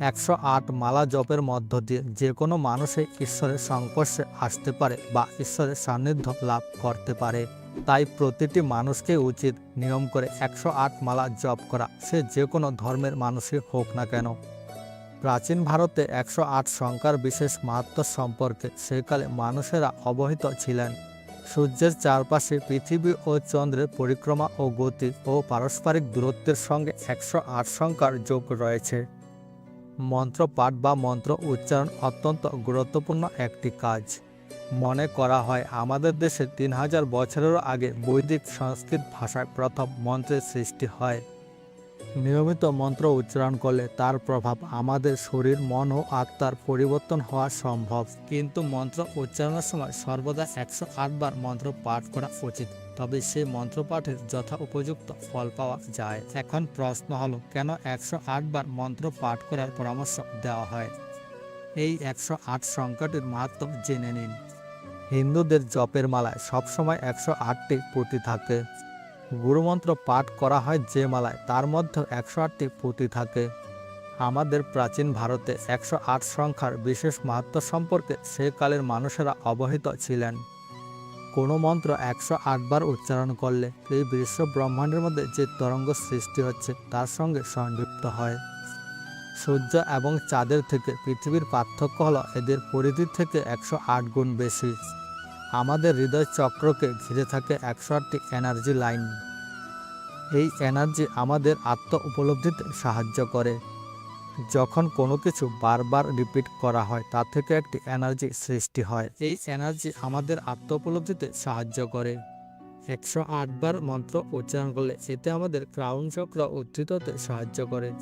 একশো আট মালা জপের মধ্য দিয়ে যে কোনো মানুষই ঈশ্বরের সংস্পর্শে আসতে পারে বা ঈশ্বরের সান্নিধ্য লাভ করতে পারে। তাই প্রতিটি মানুষকে উচিত নিয়ম করে একশো আট মালা জপ করা। সে যে কোনো ধর্মের মানুষই হোক না কেন। প্রাচীন ভারতে একশো আট সংখ্যার বিশেষ মাহাত্ম সম্পর্কে সেকালে মানুষেরা অবহিত ছিলেন। সূর্যের চারপাশে পৃথিবী ও চন্দ্রের পরিক্রমা ও গতি ও পারস্পরিক দূরত্বের সঙ্গে একশো আট সংখ্যার যোগ রয়েছে। মন্ত্র পাঠ বা মন্ত্র উচ্চারণ অত্যন্ত গুরুত্বপূর্ণ একটি কাজ। মনে করা হয়, আমাদের দেশে তিন হাজার বছরেরও আগে বৈদিক সংস্কৃত ভাষায় প্রথম মন্ত্রের সৃষ্টি হয়। নিয়মিত মন্ত্র উচ্চারণ করলে তার প্রভাব আমাদের শরীর, মন ও আত্মার পরিবর্তন হওয়া সম্ভব। কিন্তু মন্ত্র উচ্চারণের সময় সর্বদা একশো আটবার মন্ত্র পাঠ করা উচিত। তবে সেই মন্ত্র পাঠের যথা উপযুক্ত ফল পাওয়া যায়। এখন প্রশ্ন হলো, কেন একশো আটবার মন্ত্র পাঠ করার পরামর্শ দেওয়া হয়? এই একশো আট সংখ্যাটির মাহাত্ম জেনে নিন। হিন্দুদের জপের মালায় সবসময় একশো আটটি পুঁতি থাকে। গুরুমন্ত্র পাঠ করা হয় যে মালায়, তার মধ্যে একশো আটটি পুঁতি থাকে। আমাদের প্রাচীন ভারতে একশো আট সংখ্যার বিশেষ মাহাত্ম সম্পর্কে সেকালের মানুষেরা অবহিত ছিলেন। কোনো মন্ত্র একশো আটবার উচ্চারণ করলে এই বিশ্ব ব্রহ্মাণ্ডের মধ্যে যে তরঙ্গ সৃষ্টি হচ্ছে, তার সঙ্গে সংযুক্ত হয়। সূর্য এবং চাঁদের থেকে পৃথিবীর পার্থক্য হলো এদের পরিধির থেকে একশো আট গুণ বেশি। আমাদের হৃদয় চক্রকে ঘিরে থাকে একশো আটটি এনার্জি লাইন। এই এনার্জি আমাদের আত্ম উপলব্ধিতে সাহায্য করে। যখন কোনো কিছু বারবার রিপিট করা হয়, তা থেকে একটি এনার্জি সৃষ্টি হয়। এই এনার্জি আমাদের আত্ম উপলব্ধিতে সাহায্য করে। একশো বার মন্ত্র উচ্চারণ করলে এতে আমাদের ক্রাউন চক্র উদ্ধৃত হতে সাহায্য করে।